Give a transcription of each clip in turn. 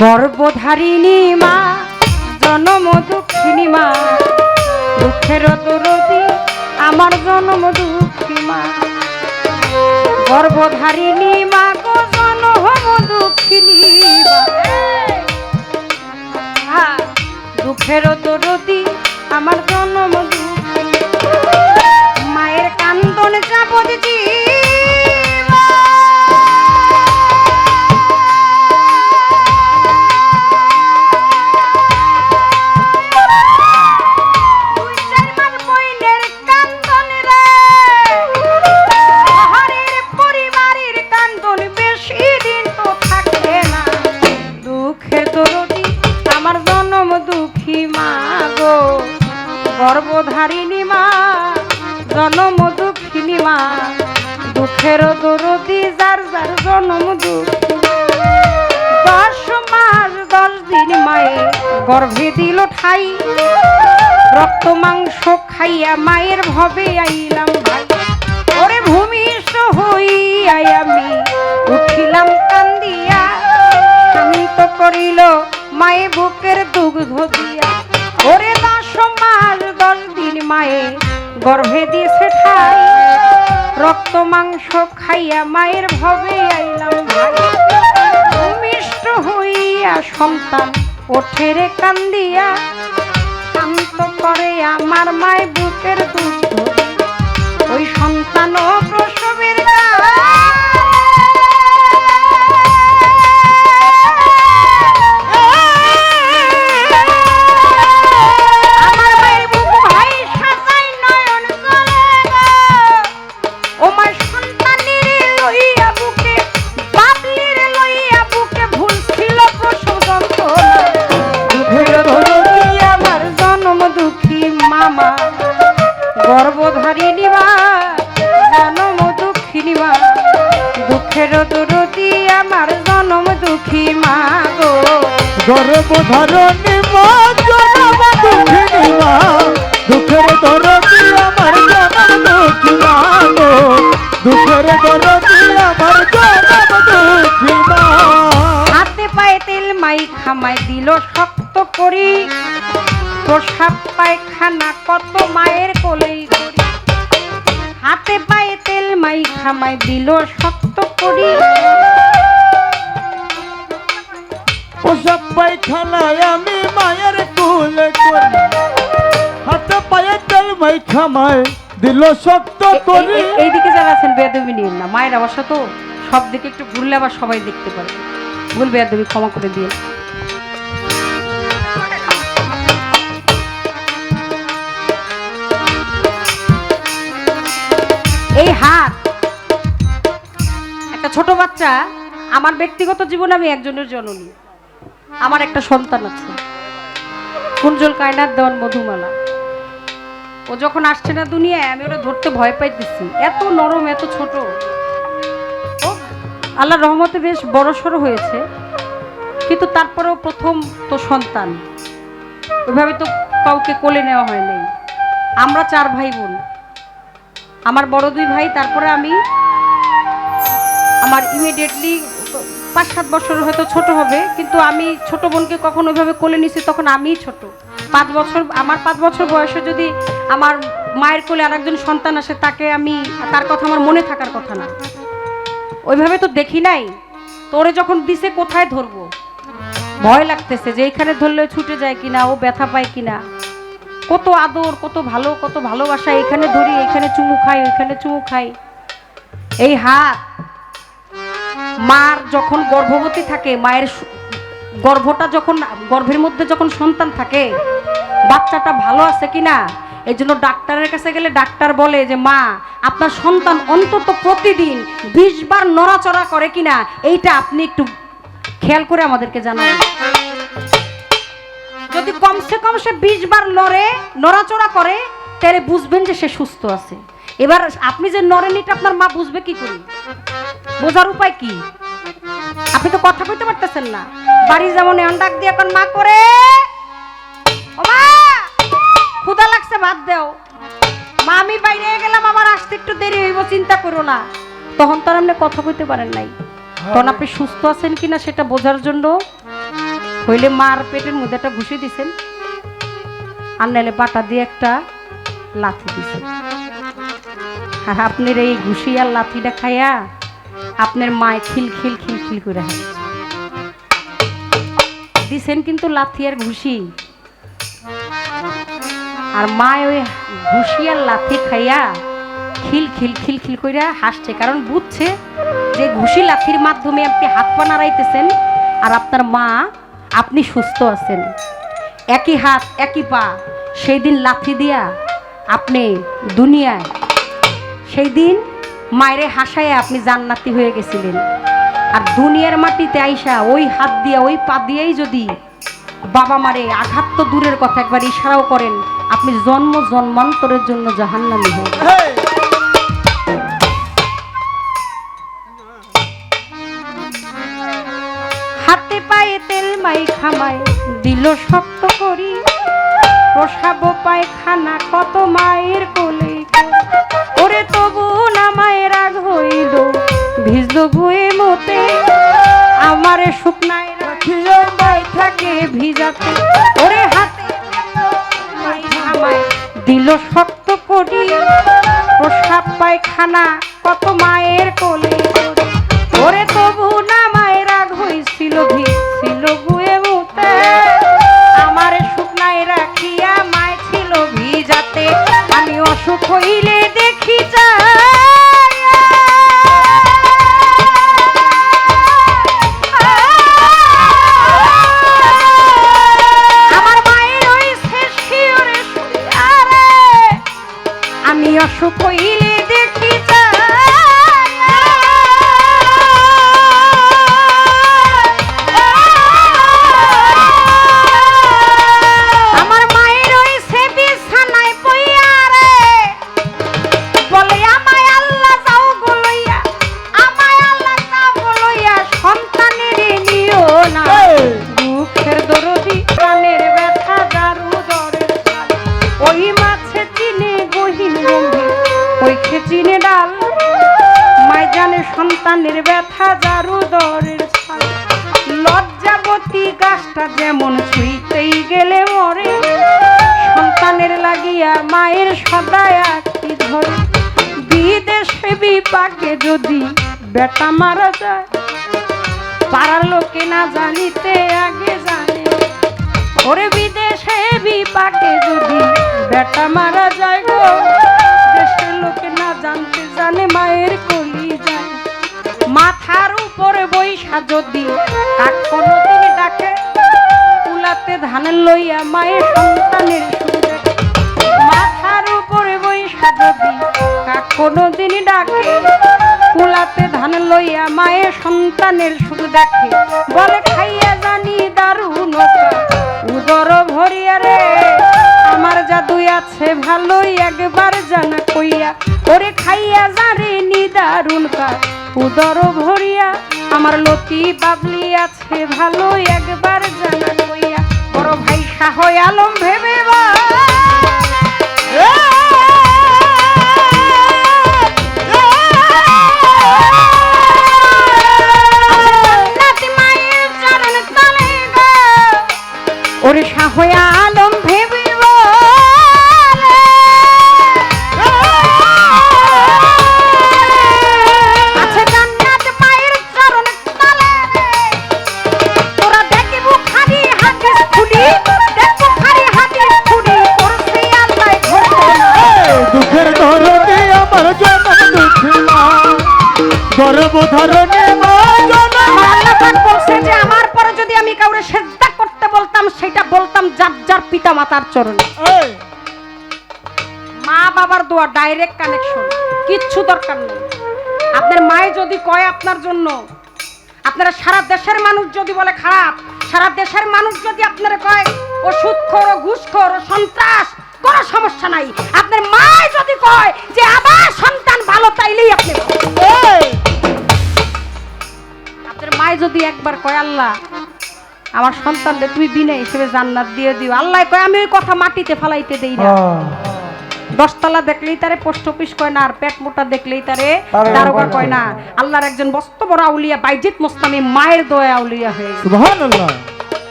গর্ভধারিণী মা, জনম দুঃখিনী মা, দুঃখের দরদি আমার জনম দুঃখী মা। গর্ভধারিণী মা গো, জনম দুঃখিনী দুঃখের দরদি আমার জনম দুঃখিনী মায়ের কান্দন চাপদ জীবা গর্ভে দিল ঠাই। রক্ত মাংস খাইয়া মায়ের ভবে আইলাম ভাই। ওরে হইয়াই আমি উঠিলাম কান্দিয়া। করিল মায়ে বুকের দুগ্ধ দিয়া। ওরে দশ মাস, দশ দিন মায়ে গর্ভে দিয়েছে ঠাই। রক্ত মাংস খাইয়া মায়ের ভবে আইলাম সন্তান ওঠে রে কান্দিয়া। শান্ত করে আমার মায় বুকের দুঃখ ওই সন্তান ও গর্ভধারণী মা দুঃখিনী মা আমার জনম দুঃখী আমার হাতে পায়ে তেল মাই খামায় দিল শক্ত করি। প্রসাব পায়খানা কত মায়ের কোলেই করি। হাতে পায়ে তেল মাই খামায় দিল শক্ত করি। আমি মায়ের কুলে করি। হাতে পায়ে তেল দিল শক্ত করি। এইদিকে যারা আছেন বেয়াদবি নিন না। মায়ের তো সব দিকে একটু ঘুরলে আবার সবাই দেখতে ভুল ক্ষমা করে দিয়ে এই হাত। একটা ছোট বাচ্চা আমার ব্যক্তিগত জীবনে আমি একজনের জননী। আমার একটা সন্তান আছে। কুঞ্জল কায়নার দেওয়ান মধুমালা। ও যখন আসছে না দুনিয়ায়, আমি ওরা ধরতে ভয় পাইতেছি। এত নরম, এত ছোট। আল্লাহ রহমতে বেশ বড় সড়ো হয়েছে। কিন্তু তারপরেও প্রথম তো সন্তান। ওইভাবে তো কাউকে কোলে নেওয়া হয় নাই। আমরা চার ভাই বোন আমার বড় দুই ভাই, তারপরে আমি। আমার ইমিডিয়েটলি পাঁচ সাত বছর হয়তো ছোট হবে, কিন্তু আমি ছোট বোনকে কখন ওইভাবে কোলে নিছি তখন আমিই ছোট। পাঁচ বছর, আমার পাঁচ বছর বয়সে যদি আমার মায়ের কোলে আরেকজন সন্তান আসে, তাকে আমি, তার কথা আমার মনে থাকার কথা না। ওইভাবে তো দেখি নাই। তোরে যখন দিছে, কোথায় ধরবো? ভয় লাগতেছে যে এখানে ধরলে ছুটে যায় কিনা, ও ব্যথা পায় কিনা। কত আদর, কত ভালো, কত ভালোবাসা এখানে ধরি এখানে চুমু খাই, ওইখানে চুমু খাই। এই হাত মার যখন গর্ভবতী থাকে, মায়ের গর্ভটা যখন, গর্ভের মধ্যে যখন সন্তান থাকে, বাচ্চাটা ভালো আছে কিনা এই জন্য ডাক্তারের কাছে গেলে ডাক্তার বলে যে, মা, আপনার সন্তান অন্তত প্রতিদিন বিশ বার নড়াচড়া করে কিনা এইটা আপনি একটু খেয়াল করে আমাদেরকে জানান। যদি কমসে কম সে বিশ বার লড়ে নড়াচড়া করে, তাহলে বুঝবেন যে সে সুস্থ আছে। এবার আপনি যে নড়েন এটা আপনার মা বুঝবে কি করি? বোঝার উপায় কি? আপনি তো কথা কইতে পারতেছেন না। বাড়ি যেমন এমন ডাক দিয়ে এখন মা করে ক্ষুদা লাগছে ভাত দেও। মা, আমি বাইরে গেলাম, আমার আসতে একটু দেরি হইব, চিন্তা করো না। তখন তো আপনি কথা কইতে পারেন নাই। তখন আপনি সুস্থ আছেন কিনা সেটা বোঝার জন্য হইলে মার পেটের মধ্যে একটা ঘুষি দিছেন। আর নাহলে বাটা দিয়ে একটা লাথি দিছেন। আর আপনার এই ঘুষি আর লাথিটা খাইয়া আপনার মায় খিল খিল খিল খিল করে হাসছে দিছেন কিন্তু লাথি আর ঘুষি। আর মায় ওই ঘুষি আর লাথি খাইয়া খিল খিল খিল খিল কইরা হাসছে। কারণ বুঝছে যে ঘুষি লাথির মাধ্যমে আপনি হাত পা নাড়াইতেছেন আর আপনার মা আপনি সুস্থ আছেন। একই হাত, একই পা, সেই দিন লাথি দিয়া আপনি দুনিয়ায় সেই দিন মায়েরে হাসায় আপনি জান্নাতি হয়ে গেছিলেন। আর দুনিয়ার মাটিতে আইসা ওই হাত দিয়া ওই পা দিয়েই যদি বাবা মারে আঘাত তো দূরের কথা একবার ইশারাও করেন আপনি জন্ম জন্মান্তরের জন্য জাহান্নামী হয়ে। হাতে পায়ে তেল মাই খামায় দিল শক্ত করি প্রসাব পায়খানা পায়খানা কত মায়ের কোলে। হইলে দেখি আমার সন্তানের ব্যথা দারু দরের। লজ্জাবতী গাছটা যেমন ছুঁইতেই গেলে মরে। সন্তানের লাগিয়া মায়ের সদায় আঁকতি ধরে বিদেশে বিপাকে যদি বেটা মারা যায়, পাড়ার লোকে না জানিতে আগে জানে। ওরে বিদেশে বিপাকে যদি বেটা মারা যায় গো। বৈশা যদি ডাকে, কুলাতে ধান লইয়া মায়ের সন্তানের দেখে মাথার উপরে বৈশা যদি কাক কোনোদিন ডাকে, কুলাতে ধান লইয়া মায়ের সন্তানের শুধু দেখে। বলে খাইয়া আছে ভালোই একবার জানা কইয়া। ওরে খাইয়া জারে নিদারুণ কাজ। উদর ভরিয়া আমার লতি বাবলি আছে ভালোই একবার জানা কইয়া। বড় ভাই শাহ আলম ভেবে বা ওরে শাহয়া মাতার চরণে। মা বাবার দোয়া ডাইরেক্ট কানেকশন কিচ্ছু দরকার নেই। আপনার মায়ে যদি কয় আপনার জন্য আপনারা সারা দেশের মানুষ যদি বলে খারাপ সারা দেশের মানুষ যদি আপনারা কয় ও সুৎখর ও ঘুষখোর ও সন্ত্রাস কোনো সমস্যা নাই। আপনার মায়ে যদি কয় যে আবার সন্তান ভালো তাইলেই আপনি আপনার মায়ে যদি একবার কয় আল্লাহ আমার সন্তানদের তুমি বিনা হিসেবে জান্নাত দিয়ে দিও। আল্লাহ কয় আমি ওই কথা মাটিতে ফালাইতে দেই না। দশতলা দেখলেই তারে পোস্ট অফিস কয় না আর পেট মোটা দেখলেই তারে দারোগা কয় না। আল্লাহর একজন বস্ত বড় আউলিয়া বাইজিত মোস্তামি মায়ের দয়া আউলিয়া হয়ে সুবহানাল্লাহ।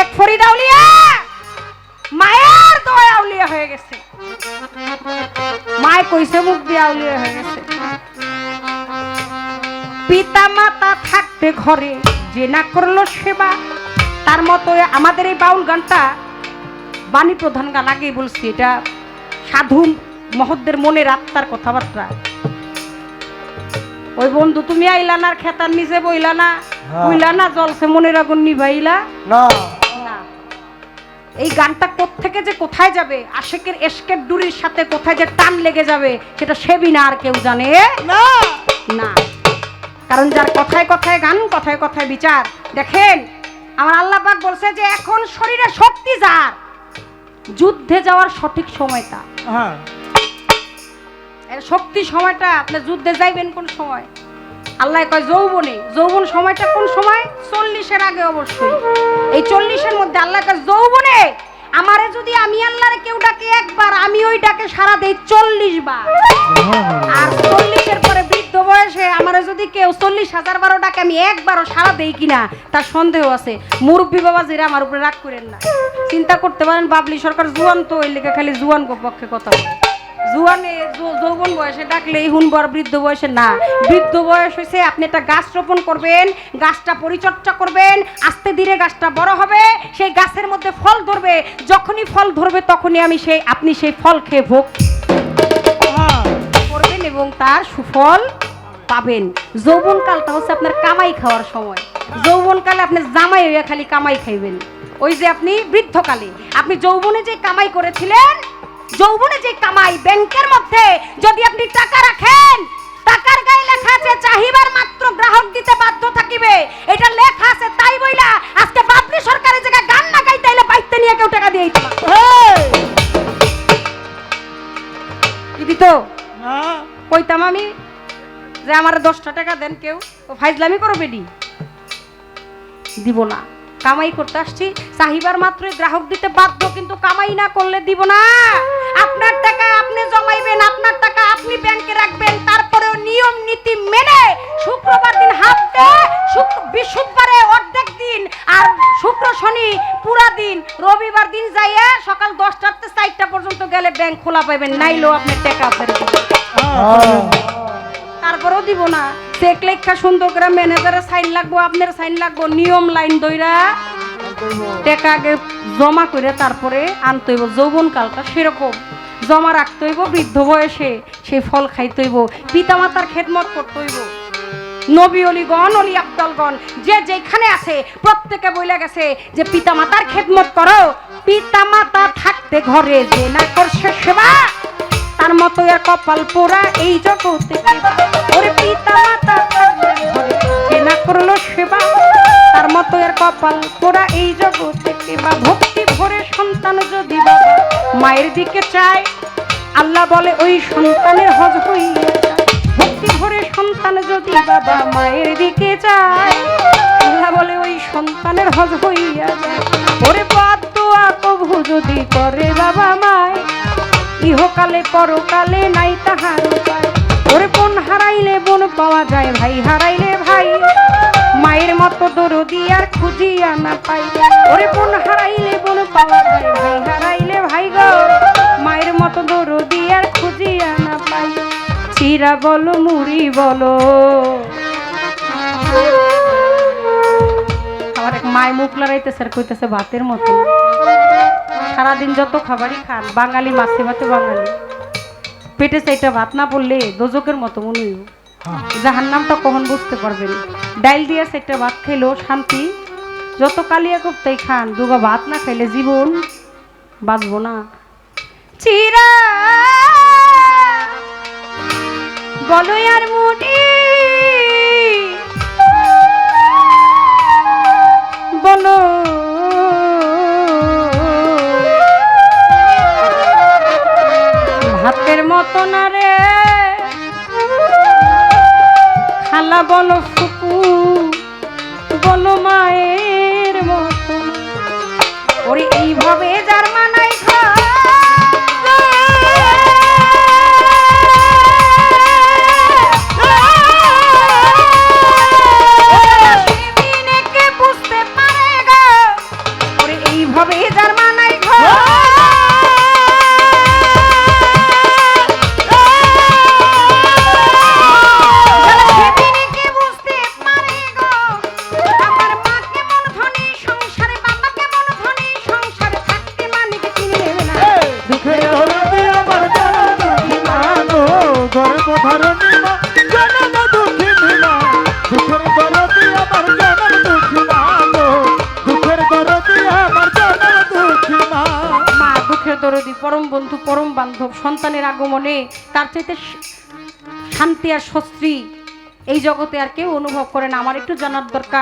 এক ফরিদ আউলিয়া মায়ের দয়া আউলিয়া হয়ে গেছে। মায় কইছে মুখ দিয়ে আউলিয়া হয়ে গেছে। পিতা মাতা থাকতে ঘরে যে না করল সেবা তার মতো আমাদের এই বাউল গানটা বাণী প্রধান গান আগেই বলছি এটা সাধু মহদ্দের মনের আত্মার কথাবার্তা। ওই বন্ধু তুমি আইলা না খেতার নিচে বইলা না হ্যাঁ। বইলা না জলসে মনের আগুন নিভাইলা? না। না। এই গানটা কোত্থেকে যে কোথায় যাবে? আশেকের এসকের ডুরির সাথে কোথায় যে টান লেগে যাবে সেটা সেবি না আর কেউ জানে? না। না। কারণ যার কথায় কথায় গান কথায় কথায় বিচার। দেখেন আমার আল্লাহ পাক বলছে যে এখন শরীরে শক্তি যার যুদ্ধে যাওয়ার সঠিক সময়টা। হ্যাঁ। শক্তি সময়টা আপনি যুদ্ধে যাইবেন কোন সময়? আল্লাহ কয় যৌবনে। যৌবন সময়টা কোন সময়? চল্লিশের আগে অবশ্যই। এই চল্লিশের মধ্যে আল্লাহ কয় যৌবনে আমারে যদি আমি আল্লাহরে কেউ ডাকে একবার আমি ওই ডাকে সারা দেই চল্লিশ বার। আর চল্লিশের পরে বয়সে আমারে যদি কেউ চল্লিশ হাজার বারো ডাকে আমি একবারও সারা দেই কিনা তার সন্দেহ আছে। মুরব্বী বাবা জিরা আমার উপরে রাগ করেন না। চিন্তা করতে পারেন বাবলি সরকার জুয়ান তো ওই লেগে খালি জুয়ান পক্ষে কথা জুয়ানে যৌবন বয়সে ডাকলে এই হুনবর বৃদ্ধ বয়সে না। বৃদ্ধ বয়স হয়েছে আপনি একটা গাছ রোপণ করবেন গাছটা পরিচর্যা করবেন আস্তে ধীরে গাছটা বড় হবে সেই গাছের মধ্যে ফল ধরবে। যখনই ফল ধরবে তখনই আমি সেই আপনি সেই ফল খেয়ে ভোগ হ্যাঁ। করবেন এবং তার সুফল পাবেন। যৌবনকালটা হচ্ছে আপনার কামাই খাওয়ার সময়। যৌবনকালে আপনি জামাই হইয়া খালি কামাই খাইবেন। ওই যে আপনি বৃদ্ধকালে আপনি যৌবনে যে কামাই করেছিলেন যৌবনে যে কামাই ব্যাংকের মধ্যে যদি আপনি টাকা রাখেন টাকার গায়ে লেখা আছে চাহিবার মাত্র গ্রাহক দিতে বাধ্য থাকিবে। এটা লেখা আছে তাই বইলা আজকে বাপরি সরকারের জায়গায় গান না গাইতে এলে বাইতে নিয়ে কেউ টাকা দিয়ে দিত না। এই! কি দিত না কইতাম আমি যে আমার দশটা টাকা দেন কেউ ফাইজলামি করো বেডি। দিব না। কামাই করতে আসছি, চাহিবার মাত্রই গ্রাহক দিতে বাধ্য, কিন্তু কামাই না করলে দিব না। আপনার টাকা আপনি জমাইবেন, আপনার টাকা আপনি ব্যাংকে রাখবেন, তারপরেও নিয়ম, নীতি মেনে শুক্রবার দিন হাফ ডে, শুক্র, বৃহস্পতিবারে অর্ধেক দিন, আর শুক্র, শনি, পুরা দিন, রবিবার দিন যাইয়ে সকাল দশটার চারটা পর্যন্ত গেলে ব্যাংক খোলা পাবেন নাইলেও আপনার টাকা। হ্যাঁ। তারপরেও দিব না। চেক লেখা সুন্দর করে ম্যানেজারের সাইন লাগবো, আপনার সাইন লাগবো, নিয়ম লাইন দইরা টাকা আগে জমা করে তারপরে আনতে হইব। যৌবন কালটা সেরকম। জমা রাখতে হইব, বৃদ্ধ বয়সে সেই ফল খাইতে হইব। পিতামাতার খেদমত করতে হইব। নবী অলিগণ, অলি আব্দালগণ যে যেখানে আছে, প্রত্যেকে বইলে গেছে যে পিতামাতার খেদমত করো। পিতামাতা থাকতে ঘরে যে না করছে সেবা। তার মতো এর কপাল পোড়া এই জগতে? ওরে পিতা মাতা যে না করল সেবা? তার মতো এর কপাল পোড়া এই জগতে বা ভক্তি ভরে সন্তান যদি মায়ের দিকে চায়, আল্লাহ বলে ওই সন্তানের হজ হইয়া ভক্তি ভরে সন্তান যদি বাবা মায়ের দিকে চায়, আল্লাহ বলে ওই সন্তানের হজ হইয়া যায়। ওরে বাদ্য কভু যদি করে বাবা মায় ইহকালে, পরকালে নাই তাহার ওরে বোন হারাইলে, বোন পাওয়া যায় ভাই, হারাইলে ভাই। মায়ের মতো দরদি আর খুঁজিয়া না পাই। ওরে বোন হারাইলে, বোন পাওয়া যায় ভাই, হারাইলে ভাই গো। মায়ের মতো দরদি আর খুঁজিয়া না পাই। চিরা বলো, মুড়ি বলো। আমার এক মায় মুখ লড়াইতেছে আর কইতেছে ভাতের মতো। সারাদিন যত খাবারই খান, বাঙালি মাছে ভাতে বাঙালি। পেটে চাইটা ভাত না পড়লে দোজকের মতো মনে হইব যাহার নামটা কখন বুঝতে পারবেন? ডাইল দিয়ে সেটা ভাত খেলেও শান্তি। যত কালিয়া কোপ্তাই খান, দুগা ভাত না খাইলে জীবন বাঁচবো না। চিরা, বলো আর মুডি বলো। ভাতের মতো না রে। খালা বলো ফুপু বলো মায়ের সন্তানের আগমনে তার চাইতে শান্তি আর স্বস্তি এই জগতে আর কেউ অনুভব করে না। আমার একটু জানার দরকার।